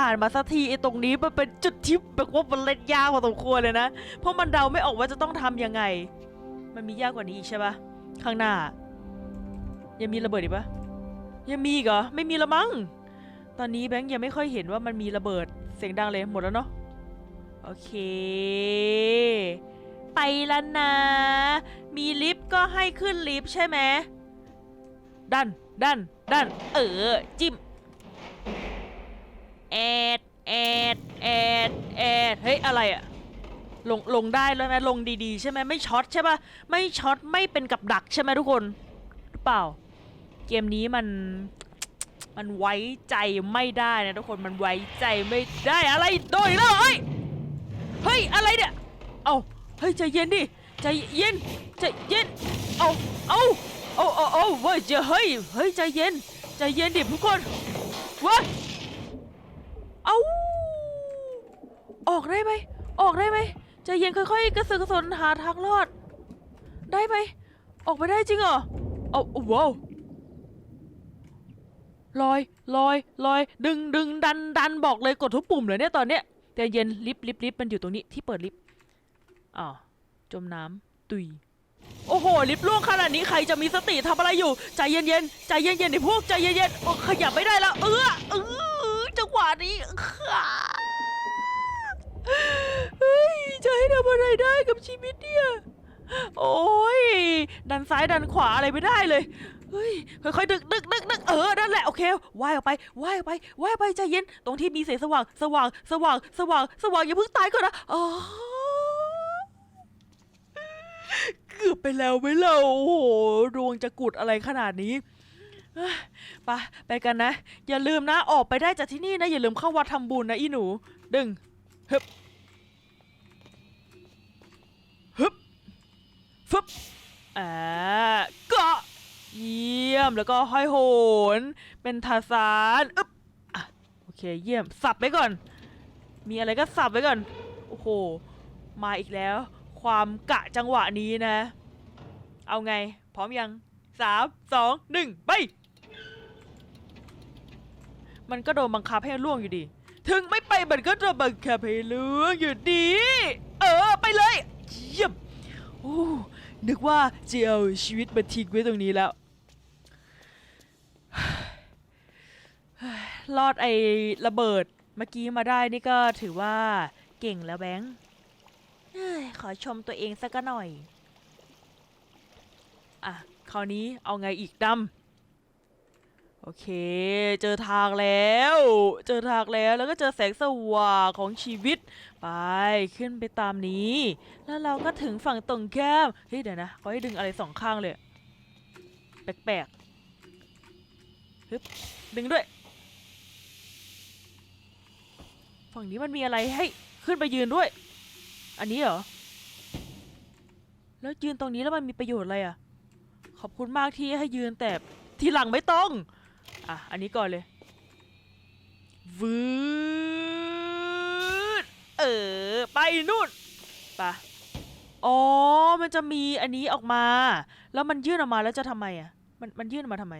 ผ่านมาสักทีไอ้ตรงนี้มันเป็นจุดที่แบบว่ามันเล่นยากพอสมควรเลยนะ เพราะมันเดาไม่ออกว่าจะต้องทำยังไง มันมียากกว่านี้อีกใช่ปะข้างหน้า ยังมีระเบิดอีกปะยังมีกเหรอ ไม่มีละมั้ง ตอนนี้แบงค์ยังไม่ค่อยเห็นว่ามันมีระเบิดเสียงดังเลยหมดแล้วเนาะ โอเค ไปแล้วนะ มีลิฟต์ก็ให้ขึ้นลิฟต์ใช่ไหมดันดันดันเออ จิ้ม แอดแอดแอดแอดเฮ้ยอะไรอะลงลงได้แล้วนะลงดีๆ ใช่ไหมไม่ช็อตใช่ปะไม่ช็อตไม่เป็นกับดักใช่ไหมทุกคนหรือเปล่า เกมนี้มันมันไว้ใจไม่ได้นะทุกคนมันไว้ใจไม่ได้อะไรโดยแล้วเฮ้ยเฮ้ยอะไรเนี่ยเอาเฮ้ยใจเย็นดิใจเย็นใจเย็นเอาเอาเอาเอาเอาเว้ยจะเฮ้ยเฮ้ยใจเย็นใจเย็นดิทุกคนเว้ยเอา ออกได้ไหม ออกได้ไหมใจเย็นค่อยๆ กระสือกระสนหาทางรอด ได้ไหม ออกไปได้จริงเหรอเอาว้าวลอยลอยลอย ดึงดึงดันดันบอกเลยกดทุกปุ่มเลยเนี่ยตอนเนี้ยใจเย็นลิฟต์ลิฟต์ลิฟต์มันอยู่ตรงนี้ที่เปิดลิฟต์อ้าจมน้ำตุย โอ้โห ลิฟต์ล่วงขนาดนี้ใครจะมีสติทำอะไรอยู่ ใจเย็นๆใจเย็นๆไอ้พวกใจเย็นๆโอ้ขยับไม่ได้แล้ว เออเออจังหวะนี้ขา เฮ้ยจะให้ทำอะไรได้กับชีวิตเนี่ยโอ้ยดันซ้ายดันขวาอะไรไม่ได้เลยเฮ้ยค่อยๆดึกดึกดึกดึกเออนั่นแหละโอเคว่ายออกไปว่ายออกไปว่ายออกไปใจเย็นตรงที่มีแสงสว่างสว่างสว่างสว่างสว่างอย่าเพิ่งตายก่อนนะอ๋อเกือบไปแล้วไหมเราโอ้โหดวงจะกุดอะไรขนาดนี้เอ้ยไปไปกันนะ อย่าลืมนะออกไปได้จากที่นี่นะ อย่าลืมเข้าวัดทำบุญนะอีหนู ดึงฮึบฮึบ ฟึบอ่าเกาะเยี่ยมแล้วก็ห้อยโหน เป็นทาสานอึ๊บอะโอเคเยี่ยมสับไว้ก่อน มีอะไรก็สับไว้ก่อน โอ้โห มาอีกแล้ว ความกะจังหวะนี้นะ เอาไง พร้อมยังสามสองหนึ่งไป มันก็โดนบังคับให้ล่วงอยู่ดี ถึงไม่ไปมันก็โดนบังคับให้ล่วงอยู่ดี เออ ไปเลย เยี่ยมโอ้ นึกว่าจะเอาชีวิตมาทิ้งไว้ตรงนี้แล้ว รอดไอ้ระเบิดเมื่อกี้มาได้นี่ก็ถือว่าเก่งแล้วแบงค์เอ้ยขอชมตัวเองสักหน่อย อะ คราวนี้เอาไงอีกดำ โอเค เจอทางแล้ว เจอทางแล้วแล้วก็เจอแสงสว่างของชีวิต ไปขึ้นไปตามนี้ แล้วเราก็ถึงฝั่งตรงแก้มเฮ้ยเดี๋ยวนะเขาให้ดึงอะไรสองข้างเลย แปลกๆฮึบดึงด้วย ฝั่งนี้มันมีอะไรให้ขึ้นไปยืนด้วย อันนี้เหรอ แล้วยืนตรงนี้แล้วมันมีประโยชน์อะไรอะ ขอบคุณมากที่ให้ยืนแต่ทีหลังไม่ต้อง อะ อันนี้ก่อนเลยวืดเออ ไปนู่นไปะอ๋อ มันจะมีอันนี้ออกมา แล้วมันยื่นออกมาแล้วจะทำไมอะ มันมันยื่นออกมาทำไม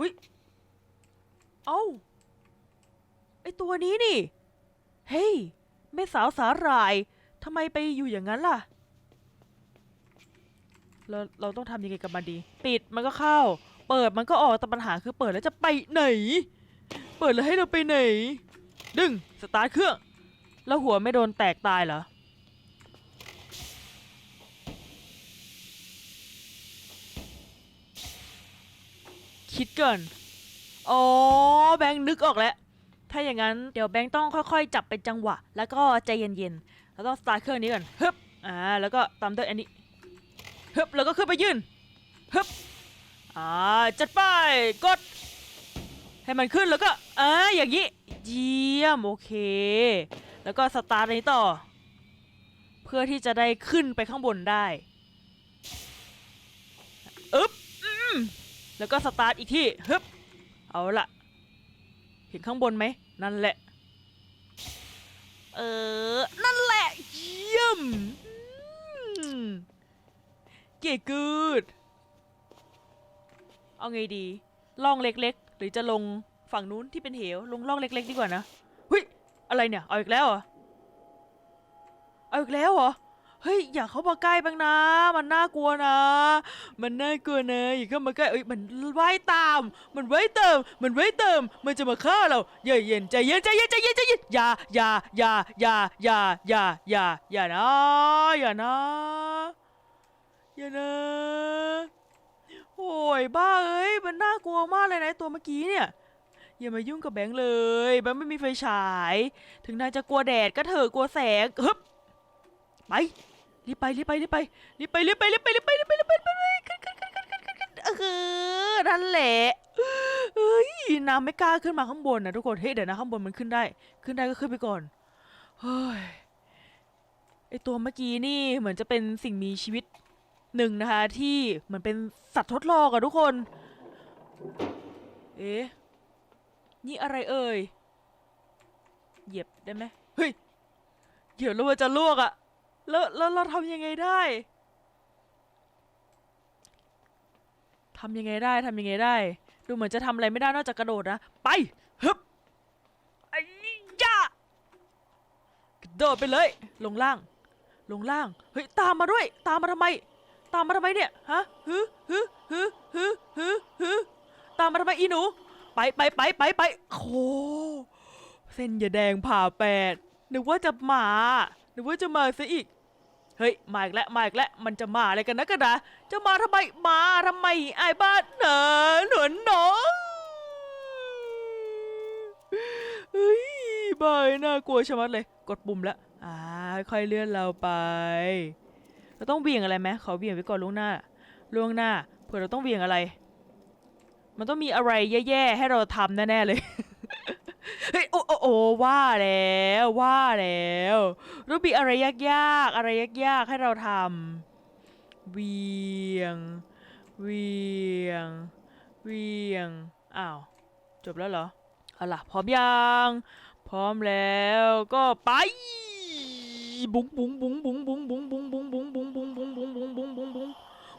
วิเอ้าไอตัวนี้นี่ เฮ้ยแม่สาวสาหร่ายทำไมไปอยู่อย่างนั้นล่ะเราเราต้องทำยังไงกับมันดี ปิดมันก็เข้า เปิดมันก็ออกแต่ปัญหาคือเปิดแล้วจะไปไหน เปิดแล้วให้เราไปไหน ดึงสตาร์ทเครื่อง แล้วหัวไม่โดนแตกตายเหรอ คิดก่อน อ๋อ แบงค์นึกออกแล้ว ถ้าอย่างนั้นเดี๋ยวแบงค์ต้องค่อยๆ จับเป็นจังหวะ แล้วก็ใจเย็นๆ แล้วต้องสตาร์ทเครื่องนี้ก่อนฮึบอ่า แล้วก็ตามด้วยอันนี้ฮึบแล้วก็ขึ้นไปยืนฮึบ อ่าจัดไปกด ให้มันขึ้นแล้วก็อ่าอย่างนี้ เยี่ยมโอเค แล้วก็สตาร์ทนี้ต่อ เพื่อที่จะได้ขึ้นไปข้างบนได้อึ๊บอแล้วก็สตาร์ทอีกที่ฮึบเอาละเห็นข้างบนไหม นั่นแหละ เออ นั่นแหละ เยี่ยมอืมเก๋กูด เอาไงดีล่องเล็กๆ หรือจะลงฝั่งนู้นที่เป็นเหว ลงล่องเล็ก ๆ ดีกว่านะเฮ้ยอะไรเนี่ย เอาอีกแล้วเหรอเอาอีกแล้วเหรอเฮ้ยอย่าเข้ามาใกล้บ้างนะ มันน่ากลัวนะ มันน่ากลัวนะอย่าเข้ามาใกล้เอ้ยมันว่ายตาม มันว่ายเติม มันว่ายเติม มันจะมาฆ่าเราอย่าเย็นใจเย็นใจเย็นใจเย็นใจเย็นอย่าอย่าอย่าอย่าอย่าอย่าอย่าอย่านะอย่านะอย่านะ โอ้ยบ้าเอ้ยมันน่ากลัวมากเลยนะตัวเมื่อกี้เนี่ยอย่ามายุ่งกับแบงค์เลยแบงค์ไม่มีไฟฉาย ถึงนายจะกลัวแดดก็เถอะกลัวแสงฮึบไปรีบไปรีบไปรีบไปรีบไปรีบไปรีบไปรีบไปรีบไปรีบไปรีบไปขึ้นขึ้นขึ้นขึ้นขึ้นขึ้นขึ้นเออนั่นแหละเฮ้ยน้ำไม่กล้าขึ้นมาข้างบนนะทุกคนเฮ้ยเดี๋ยวนะข้างบนมันขึ้นได้ ขึ้นได้ก็ขึ้นไปก่อนเฮ้ยไอตัวเมื่อกี้นี่เหมือนจะเป็นสิ่งมีชีวิต หนึ่งนะคะ ที่เหมือนเป็นสัตว์ทดลองอะทุกคน เอ๊ะ นี่อะไรเอ่ย เหยียบได้ไหมเฮ้ย เหยียบแล้วมันจะลวกอะแล้วแล้วเราทำยังไงได้ทำยังไงได้ทำยังไงได้ ดูเหมือนจะทำอะไรไม่ได้นอกจากกระโดดนะ ไปฮึบไอ้ยากระโดดไปเลย ลงล่าง ลงล่าง เฮ้ย ตามมาด้วย ตามมาทำไม ตามมาทำไมเนี่ย ฮะฮึฮึฮึฮึฮึฮึตามมาทำไมอีหนู ไปไปไปไปไปโอ้เส้นยาแดงผ่าแปดนึกว่าจะมา นึกว่าจะมาซะอีก เฮ้ย มาอีกแล้วมาอีกแล้วมันจะมาอะไรกันนะกันนะจะมาทำไม มาทำไมไอ้บ้านเนอหนวนหนอเฮ้ยบายน่ากลัวชะมัดเลย กดปุ่มแล้วอ่าค่อยเลื่อนเราไป เราต้องเบี่ยงอะไรไหมขอเบี่ยงไว้ก่อนล่วงหน้าล่วงหน้าเผื่อเราต้องเบี่ยงอะไร มันต้องมีอะไรแย่ๆให้เราทำแน่ๆเลยเฮ้ยโอ้โอ้โอ้ว่าแล้วว่าแล้วต้องมีอะไรยากๆอะไรยากๆให้เราทำเวียง เวียง เวียงอ้าวจบแล้วเหรอเอาล่ะพร้อมยังพร้อมแล้วก็ไปบุ้งบุ้งบุ้งบุ้งบุ้งบุ้งบุ้ง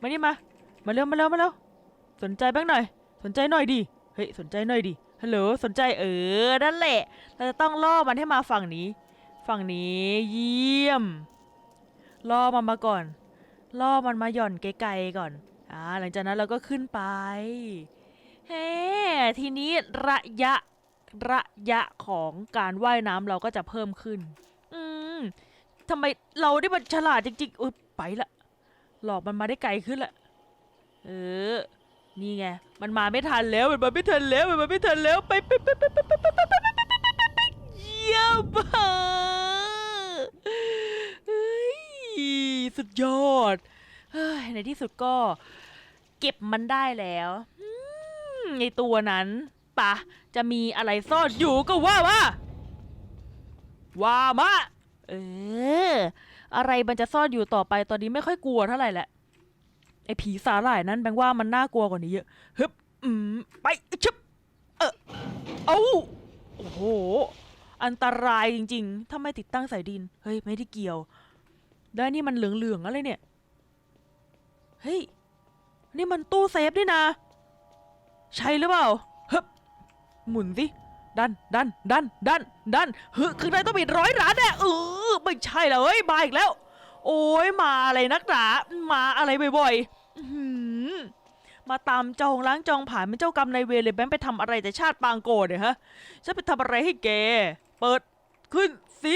มานี่มา มาเร็วมาเร็วมาเร็วสนใจบ้างหน่อย สนใจหน่อยดิ เฮ้ยสนใจหน่อยดิ ฮัลโหลสนใจเออ นั่นแหละ เราจะต้องล่อมันให้มาฝั่งนี้ ฝั่งนี้เยี่ยม ล่อมันมาก่อน ล่อมันมาหย่อนไกลๆก่อน อ่าหลังจากนั้นเราก็ขึ้นไป เฮ้ทีนี้ระยะระยะของการว่ายน้ำเราก็จะเพิ่มขึ้น อืมทำไมเราได้มันฉลาดจริงๆเออไปละ หลอกมันมาได้ไกลขึ้นละเออ นี่ไง มันมาไม่ทันแล้ว มันมาไม่ทันแล้ว มันมาไม่ทันแล้ว ไปไปไปไปไปไปไปไปไปไปไปไปเยี่ยมเฮ้ยสุดยอด ในที่สุดก็ เก็บมันได้แล้วในตัวนั้นปะจะมีอะไรซ่อนอยู่ก็ว่าว่า ว่ามาเออ อะไรมันจะซ่อนอยู่ต่อไปตอนนี้ไม่ค่อยกลัวเท่าไหร่แหละไอ้ผีสาหร่ายนั้นแบงว่ามันน่ากลัวกว่านี้เยอะฮึบอืมไปชึบเออเอาโอ้โห อันตรายจริง ๆ ถ้าไม่ติดตั้งสายดิน เฮ้ย ไม่ได้เกี่ยวแล้นี่มันเหลืองๆอะไรเนี่ย เฮ้ย นี่มันตู้เซฟนี่นะ ใช่หรือเปล่าฮึบหมุนสิ ดันดันดันดันดันเฮ้ยข้างในต้องมีร้อยล้านแน่เออไม่ใช่แล้วเฮ้ยมาอีกแล้ว โอ้ยมาอะไรนักหนามาอะไรบ่อยๆอื้อหือมาตามจองล้างจองผ่านเป็นเจ้ากรรมนายเวรเลยแบงค์ไปทำอะไรแต่ชาติปางโกดเนี่ยฮะฉันไปทำอะไรให้แกเปิดขึ้นสิ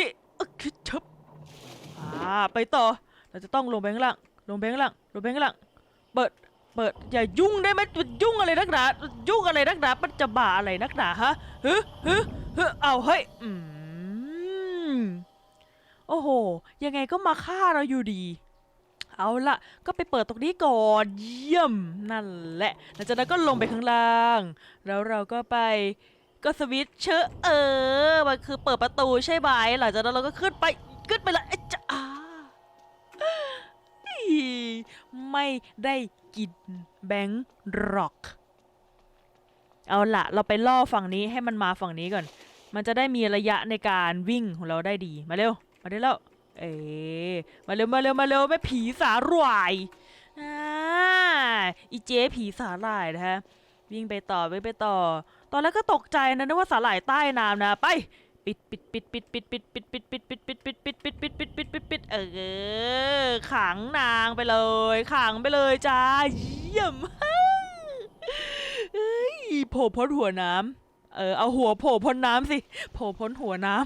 คิดชบอ่าไปต่อเราจะต้องลงไปข้างล่างลงไปข้างล่างลงไปข้างล่างเปิด เปิดอย่ายุ่งได้ไหมมันยุ่งอะไรนักหนายุ่งอะไรนักหนามันจะบ้าอะไรนักหนาฮะฮึฮึฮึเอาเฮ้ยอืมโอ้โห ยังไงก็มาฆ่าเราอยู่ดี เอาละก็ไปเปิดตรงนี้ก่อนเยี่ยมนั่นแหละหลังจากนั้นก็ลงไปข้างล่าง แล้วเราก็ไปก็สวิตช์เชอเออมันคือเปิดประตูใช่ไหมหลังจากนั้นเราก็ขึ้นไปขึ้นไปเลยเอ๊ะจะอาไม่ได้ กินแบงค์ร็อกเอาละเราไปล่อฝั่งนี้ให้มันมาฝั่งนี้ก่อน มันจะได้มีระยะในการวิ่งของเราได้ดีมาเร็ว มาได้แล้ว เอ๊มาเร็วมาเร็วมาเร็วแม่ผีสาหร่ายอ่าอีเจ๊ผีสาหร่ายนะฮะวิ่งไปต่อวิ่งไปต่อ ตอนแรกก็ตกใจนะนึกว่าสาหร่ายใต้น้ำนะไป ปิดปิดปิดปิดปิดปิดปิดปิดปิดปิดปิดปิดปิดปิดปิดปิดปิดปิดปิดเออขังนางไปเลย ขังไปเลยจ้าเยี่ยมเอ้ยโผล่พ้นหัวน้ำเออเอาหัวโผล่พ้นน้ำสิโผล่พ้นหัวน้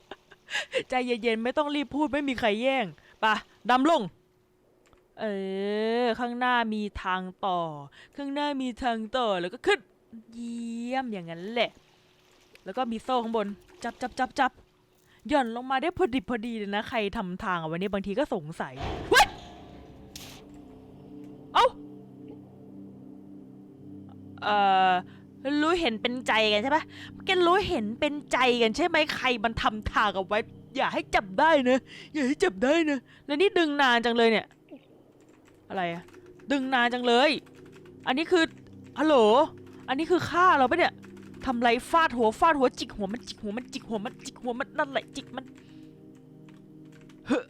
ำใจเย็นๆไม่ต้องรีบพูดไม่มีใครแย่งปะดำลงเออ ข้างหน้ามีทางต่อ ข้างหน้ามีทางต่อแล้วก็ขึ้น เยี่ยมอย่างนั้นแหละ แล้วก็มีโซ่ข้างบน จับจับจับจับหย่อนลงมาได้พอดิบพอดีเลยนะ ใครทำทางเอาไว้เนี่ยบางทีก็สงสัยเว้ยเอ้าเอ่อรู้เห็นเป็นใจกันใช่ปะแกรู้เห็นเป็นใจกันใช่ไหมใครมันทำทางเอาไว้ อย่าให้จับได้นะอย่าให้จับได้นะแล้วนี่ดึงนานจังเลยเนี่ย อะไรอะดึงนานจังเลย อันนี้คือฮัลโหลอันนี้คือฆ่าเราปะเนี่ย ทำไรฟาดหัวฟาดหัวจิกหัวมันจิกหัวมันจิกหัวมันจิกหัวมันนั่นแหละจิกมันเฮ้อ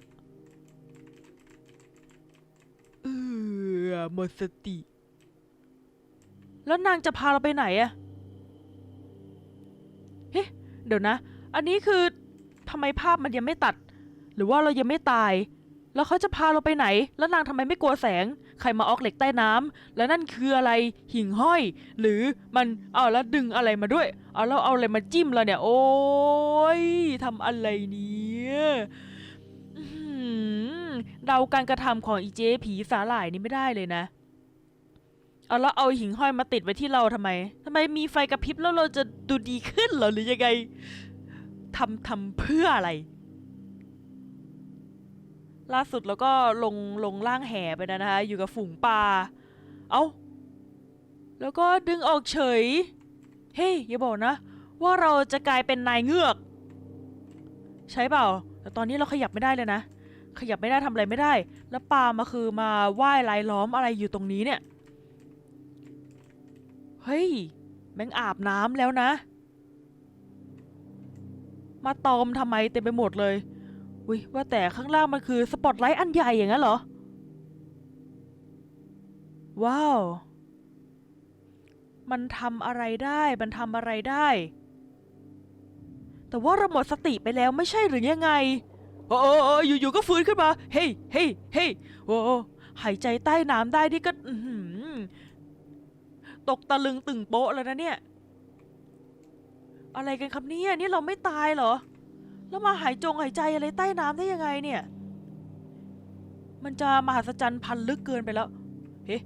เออหมดสติ แล้วนางจะพาเราไปไหนอะเฮ้เดี๋ยวนะ อันนี้คือทำไมภาพมันยังไม่ตัด หรือว่าเรายังไม่ตาย แล้วเขาจะพาเราไปไหน แล้วนางทำไมไม่กลัวแสง ใครมาออกเหล็กใต้น้ำแล้วนั่นคืออะไรหิ่งห้อย หรือมันเอาแล้วดึงอะไรมาด้วย เอาแล้วเอาอะไรมาจิ้มเราเนี่ย โอ้ยทำอะไรเนี่ยเดาการกระทำของอีเจผีสาหร่ายนี่ไม่ได้เลยนะเอาแล้วเอาหิ่งห้อยมาติดไว้ที่เราทำไมทำไมมีไฟกระพริบแล้วเราจะดูดีขึ้นเหรอหรือยังไงทำทำเพื่ออะไร ล่าสุดแล้วก็ลงลงล่างแห่ไปนะนะคะ อยู่กับฝูงปลา เอา้า แล้วก็ดึงออกเฉย เฮ้ย อย่าบอกนะ ว่าเราจะกลายเป็นนายเงือก ใช่เปล่า แต่ตอนนี้เราขยับไม่ได้เลยนะ ขยับไม่ได้ทำอะไรไม่ได้ แล้วปลามาคือมาว่ายลายล้อมอะไรอยู่ตรงนี้เนี่ย เฮ้ย แม่งอาบน้ำแล้วนะ มาตอมทำไมเต็มไปหมดเลย อุ้ยว่าแต่ข้างล่างมันคือสปอตไลท์อันใหญ่อย่างนั้นเหรอ ว้าว มันทำอะไรได้ มันทำอะไรได้ แต่ว่าเราหมดสติไปแล้วไม่ใช่หรือยังไง โอ้โอออยู่ๆก็ฟื้นขึ้นมา เฮ้ยเฮ้ยเฮ้ยโอ้หายใจใต้น้ำได้นี่ก็ตกตะลึงตึงโป๊ะแล้วนะเนี่ย อะไรกันครับเนี่ย นี่เราไม่ตายเหรอ แล้วมาหายจงหายใจอะไรใต้น้ำได้ยังไงเนี่ย มันจะมหัศจรรย์พันลึกเกินไปแล้ว เฮ้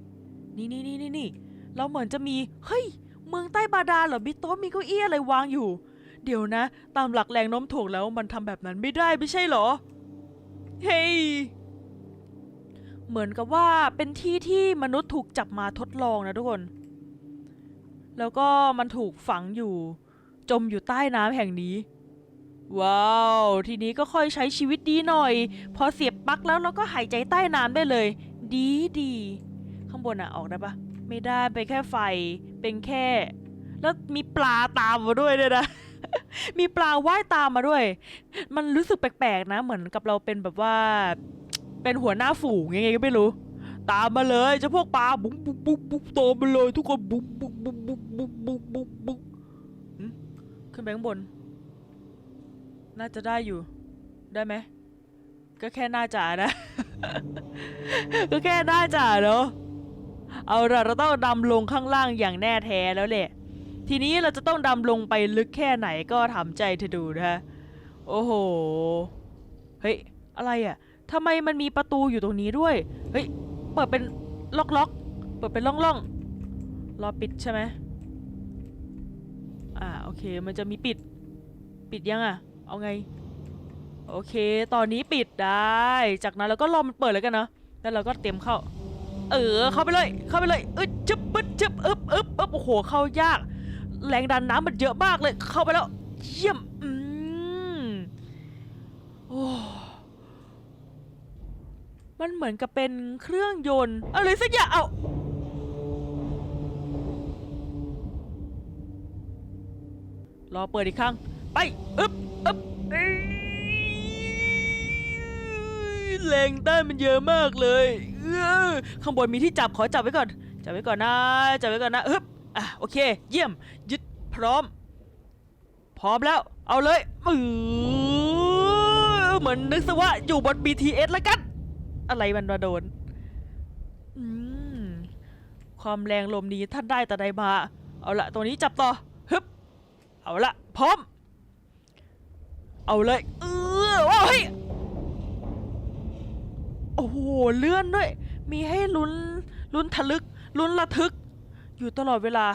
นี่นี่นี่นี่นี่ เราเหมือนจะมี เฮ้ย เมืองใต้บาดาลเหรอ มีโต๊ะมีเก้าอี้อะไรวางอยู่ เดี๋ยวนะ ตามหลักแรงโน้มถ่วงแล้วมันทำแบบนั้นไม่ได้ไม่ใช่เหรอ เฮ้ย เหมือนกับว่าเป็นที่ที่มนุษย์ถูกจับมาทดลองนะทุกคน แล้วก็มันถูกฝังอยู่ จมอยู่ใต้น้ำแห่งนี้ ว้าว ทีนี้ก็ค่อยใช้ชีวิตดีหน่อย พอเสียบปลั๊กแล้วเราก็หายใจใต้น้ำได้เลย ดีดี ข้างบนอะออกได้ปะไม่ได้ไปแค่ไฟ เป็นแค่ แล้วมีปลาตามมาด้วยเลยนะ มีปลาว่ายตามมาด้วย มันรู้สึกแปลกๆนะ เหมือนกับเราเป็นแบบว่า เป็นหัวหน้าฝูงยังไงก็ไม่รู้ ตามมาเลยเจ้าพวกปลาบุ้งบุ้งบุ้งบุ้งตามมาเลย ทุกคนบุ้งบุ้งบุ้งบุ้งบุ้งบุ้งบุ้งขึ้นไปข้างบน น่าจะได้อยู่ ได้ไหม ก็แค่น่าจะนะ ก็แค่น่าจะเนาะ เอาละเราต้องดำลงข้างล่างอย่างแน่แท้แล้วแหละ ทีนี้เราจะต้องดำลงไปลึกแค่ไหนก็ทำใจเธอดูนะโอ้โห เฮ้ย อะไรอะ่ะทำไมมันมีประตูอยู่ตรงนี้ด้วย เฮ้ย เปิดเป็นล็อกล็อก เปิดเป็นล่องล่องรอปิดใช่ไหมอ่า โอเค มันจะมีปิด ปิดยังอะ เอาไง โอเค ตอนนี้ปิดได้ จากนั้นเราก็รอมันเปิดแล้วกันเนาะแล้วเราก็เตรียมเข้า เออ เข้าไปเลย เข้าไปเลยอึดจึ๊บปึ๊ดจึ๊บอึบอึบอึบโอ้โห เข้ายาก แรงดันน้ำมันเยอะมากเลย เข้าไปแล้ว เยี่ยม อืมโอ้มันเหมือนกับเป็นเครื่องยนต์อะไรสักอย่าง เอารอเปิดอีกครั้ง ไป อึ๊บ อ๊บเอ้ยแรงต้านมันเยอะมากเลยเออข้างบนมีที่จับขอจับไว้ก่อน จับไว้ก่อนนะจับไว้ก่อนนะอึ๊บอะโอเค เยี่ยมยึดพร้อม พร้อมแล้ว เอาเลยอือเหมือนนึกซะว่าอยู่บน BTS แล้วกัน อะไรมันมาโดนอืมความแรงลมนี้ท่านได้แต่ใดมา เอาละตัวนี้จับต่อฮึบเอาละพร้อม เอาเลย เออว้าวเฮ้ย โอ้โห เลื่อนด้วย มีให้ลุ้น ลุ้นทะลึก ลุ้นระทึก อยู่ตลอดเวลา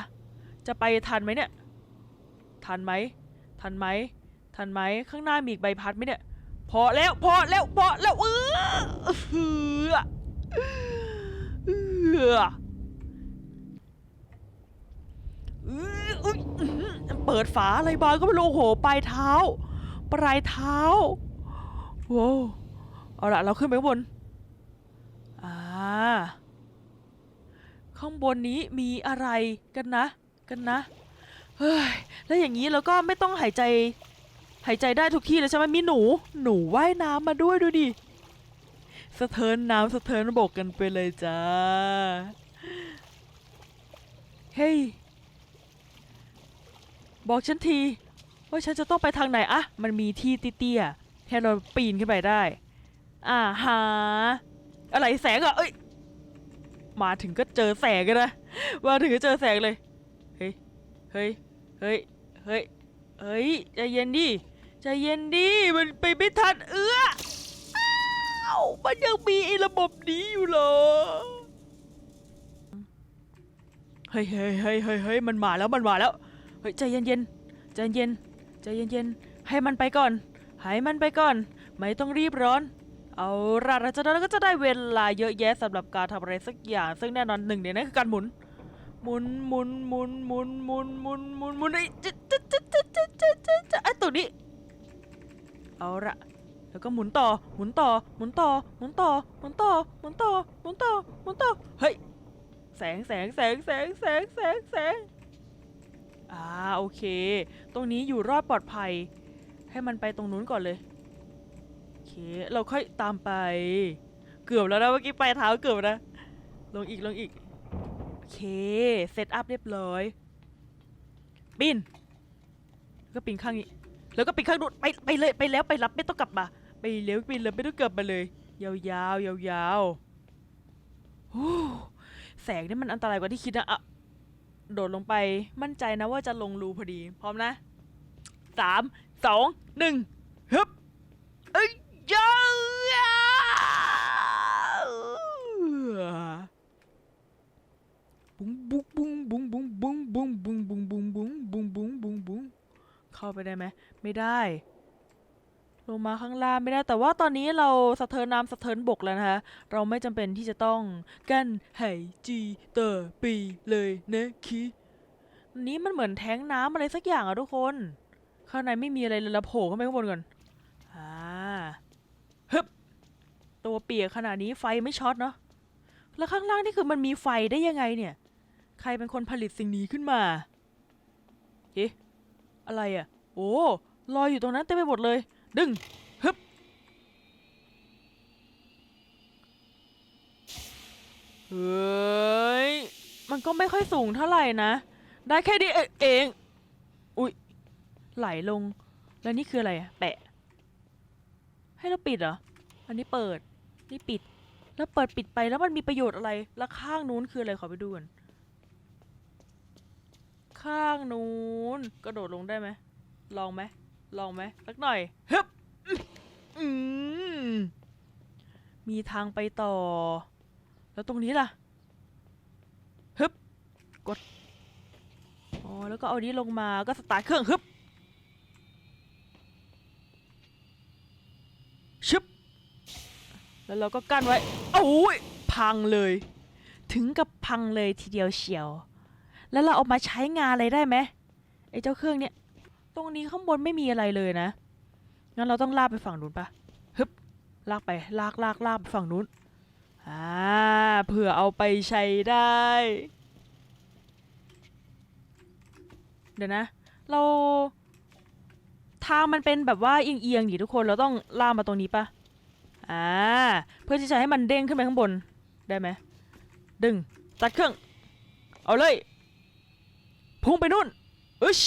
จะไปทันไหมเนี่ย ทันไหม ทันไหม ทันไหม ข้างหน้ามีอีกใบพัดไหมเนี่ย พอแล้ว พอแล้ว พอแล้ว เออเออเออเปิดฝาอะไรบางก็ไม่รู้โอ้โหปลายเท้า ปลายเท้าว้าเอาละเราขึ้นไปข้างบน อ่า ข้างบนนี้มีอะไรกันนะ กันนะ เฮ้ย แล้วอย่างนี้เราก็ไม่ต้องหายใจ หายใจได้ทุกที่เลยใช่ไหมมีหนู หนูว่ายน้ำมาด้วยดูดิ สะเทินน้ำสะเทินบกกันไปเลยจ้า เฮ้ย บอกฉันที ว่าฉันจะต้องไปทางไหนอะมันมีที่เตี้ยๆให้เราปีนขึ้นไปได้ อ่าฮะอะไรแสงอะเอ้ย มาถึงก็เจอแสงกันนะ มาถึงก็เจอแสงเลย เฮ้ย เฮ้ย เฮ้ย เฮ้ย เฮ้ย ใจเย็นดิ ใจเย็นดิ มันไปไม่ทันเอื้ออ้าวมันยังมีไอ้ระบบนี้อยู่เหรอ เฮ้ยเฮ้ยเฮ้ยเฮ้ยมันมาแล้ว มันมาแล้ว เฮ้ยใจเย็นเย็นๆใจเย็น ใจเย็นๆ ให้มันไปก่อน ให้มันไปก่อน ไม่ต้องรีบร้อน เอาล่ะเราจะเราก็จะได้เวลาเยอะแยะสำหรับการทำอะไรสักอย่าง ซึ่งแน่นอนหนึ่งในนั้นคือการหมุน หมุนหมุนหมุนหมุนหมุนหมุนหมุนหมุนไอ้จ๊ะจ๊ะจ๊ะจ๊ะจ๊ะจ๊ะจ๊ะจ๊ะไอ้ตัวนี้ เอาละแล้วก็หมุนต่อ หมุนต่อ หมุนต่อ หมุนต่อ หมุนต่อ หมุนต่อ หมุนต่อ หมุนต่อ เฮ้ย แสง แสง แสง แสง แสง แสง แสง อ่าโอเค ตรงนี้อยู่รอดปลอดภัย ให้มันไปตรงนู้นก่อนเลย โอเค เราค่อยตามไป เกือบแล้วนะเมื่อกี้ไปเท้าเกือบนะ ลงอีกลงอีก โอเค เซตอัพเรียบร้อยปีนแล้วก็ปีนข้างนี้ แล้วก็ปีนข้างนู้นไปไปเลยไปแล้วไปรับไม่ต้องกลับมา ไปเร็วปีนเลยไม่ต้องกลับมาเลย ยาวๆยาวๆฮู้แสงนี่มันอันตรายกว่าที่คิดนะอะ โดดลงไปมั่นใจนะว่าจะลงรูพอดี พร้อมนะสามสองหนึ่งฮึบเอ้ยยาบุ้งบุ้งบุ้งบุ้งบุ้งบุ้งบุ้งบุ้งบุ้งบุ้งบุ้งบุ้งบุ้งบุ้งเข้าไปได้ไหมไม่ได้ ลงมาข้างล่างไม่ได้ แต่ว่าตอนนี้เราสะเทินน้ำสะเทินบกแล้วนะคะ เราไม่จำเป็นที่จะต้องกั้นหายจีเตอร์ปีเลยนะคีนี้มันเหมือนแท้งน้ำอะไรสักอย่างอะทุกคน ข้างในไม่มีอะไรเลยเราโผล่ขึ้นไปข้างบนก่อนอ่าฮึบตัวเปียกขนาดนี้ไฟไม่ช็อตเนาะแล้วข้างล่างนี่คือมันมีไฟได้ยังไงเนี่ย ใครเป็นคนผลิตสิ่งนี้ขึ้นมาเอ๊ะอะไรอะโอ้ลอยอยู่ตรงนั้นเต็มไปหมดเลย ดึงฮึบเฮ้ย มันก็ไม่ค่อยสูงเท่าไหร่นะ ได้แค่นี้เอง อุ๊ยไหลลง แล้วนี่คืออะไรอะแปะ ให้เราปิดเหรอ อันนี้เปิด นี่ปิด แล้วเปิดปิดไปแล้วมันมีประโยชน์อะไร แล้วข้างนู้นคืออะไรขอไปดูก่อนข้างนู้นกระโดดลงได้ไหม ลองไหม ลองไหมสักหน่อยฮึบอืมมีทางไปต่อ แล้วตรงนี้ล่ะฮึบกดอ๋อแล้วก็เอานี้ลงมาก็สตาร์ทเครื่องฮึบชึบแล้วเราก็กั้นไว้โอ้ยพังเลย ถึงกับพังเลยทีเดียวเชียว แล้วเราเอามาใช้งานอะไรได้ไหมไอ้เจ้าเครื่องเนี่ย รงนี้ข้างบนไม่มีอะไรเลยนะ งั้นเราต้องลากไปฝั่งนู้นปะฮึบลากไปลากลากลากไปฝั่งนู้น อ่า เผื่อเอาไปใช้ได้ เดี๋ยวนะ เราทางมันเป็นแบบว่าเอียงๆดิทุกคน เราต้องลากมาตรงนี้ปะอ่า เพื่อที่จะให้มันเด้งขึ้นไปข้างบน ได้ไหม ดึง ตัดเครื่อง เอาเลย พุ่งไปนู่นอึช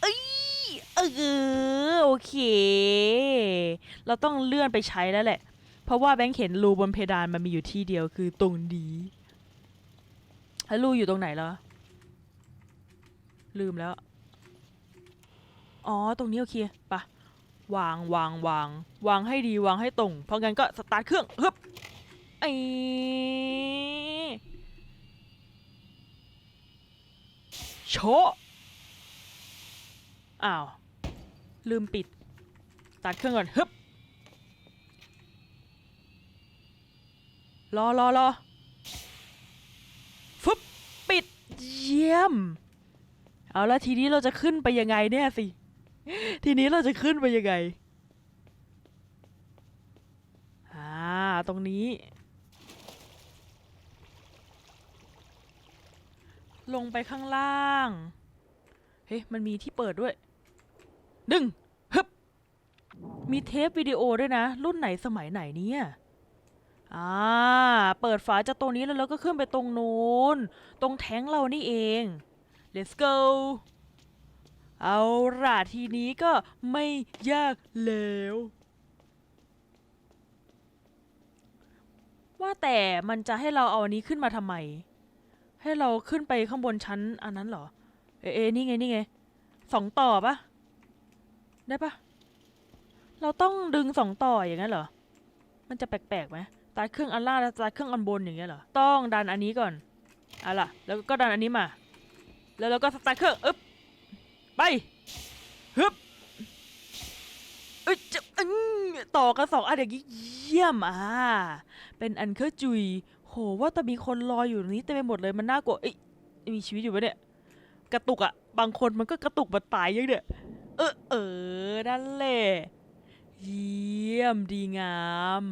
เอ้ย เออโอเค เราต้องเลื่อนไปใช้แล้วแหละ เพราะว่าแบงค์เห็นรูบนเพดานมันมีอยู่ที่เดียวคือตรงนี้แล้วรูอยู่ตรงไหนแล้วลืมแล้ว อ๋อ ตรงนี้โอเคปะวางวางวางวางให้ดีวางให้ตรง เพราะงั้นก็สตาร์ทเครื่องฮึบไอโชอ้าว ลืมปิดตัดเครื่องก่อนฮึบรอรอรอฟึบปิดเยี่ยม เอาแล้วทีนี้เราจะขึ้นไปยังไงเนี่ยสิ ทีนี้เราจะขึ้นไปยังไง อ่า ตรงนี้ ลงไปข้างล่าง เฮ้ยมันมีที่เปิดด้วย ดึงฮึบมีเทปวิดีโอด้วยนะ รุ่นไหนสมัยไหนเนี่ยอ่าเปิดฝาจากตรงนี้แล้วเราก็ขึ้นไปตรงนู้นตรงแท้งเรานี่เอง let's go เอาล่ะทีนี้ก็ไม่ยากแล้ว ว่าแต่มันจะให้เราเอาอันนี้ขึ้นมาทำไม ให้เราขึ้นไปข้างบนชั้นอันนั้นเหรอ เอะเอะนี่ไงนี่ไงสองต่อปะ ได้ปะเราต้องดึงสองต่ออย่างนั้นเหรอ มันจะแปลกๆไหมตัดเครื่องอันล่างแล้วตัดเครื่องอันบนอย่างเงี้ยเหรอ ต้องดันอันนี้ก่อนเอาล่ะ แล้วก็ดันอันนี้มา แล้วเราก็สตาร์ทเครื่อง อึ๊บ ไปฮึบเอ้ยจะอื้อต่อกันสองอันอย่างนี้เยี่ยมอ่าเป็นอันเคอร์จุย โหว่าแต่มีคนรออยู่ตรงนี้เต็มไปหมดเลยมันน่ากลัว เอ้ยมีชีวิตอยู่ปะเนี่ย กระตุกอะบางคนมันก็กระตุกมาตายยังเนี่ย ออเออนั่นแหละเยี่ยมดีงาม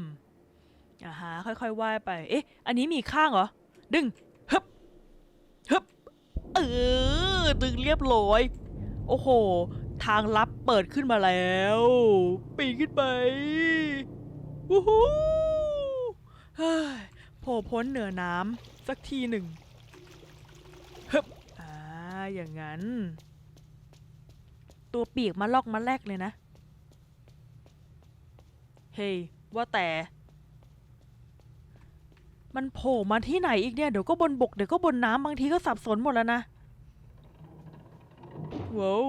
อ่าฮะค่อยๆว่ายไป เอ๊ะ อันนี้มีข้างเหรอ ดึงฮึบฮึบเออดึงเรียบร้อย โอ้โห ทางลับเปิดขึ้นมาแล้ว ปีนขึ้นไปวู้ฮู้เฮ้ยโผล่พ้นเหนือน้ำสักทีหนึ่งฮึบอ่าอย่างนั้น ตัวปีกมาลอกมาแลกเลยนะ เฮ้ยว่าแต่ มันโผล่มาที่ไหนอีกเนี่ย เดี๋ยวก็บนบก เดี๋ยวก็บนน้ำบางทีก็สับสนหมดแล้วนะว้าว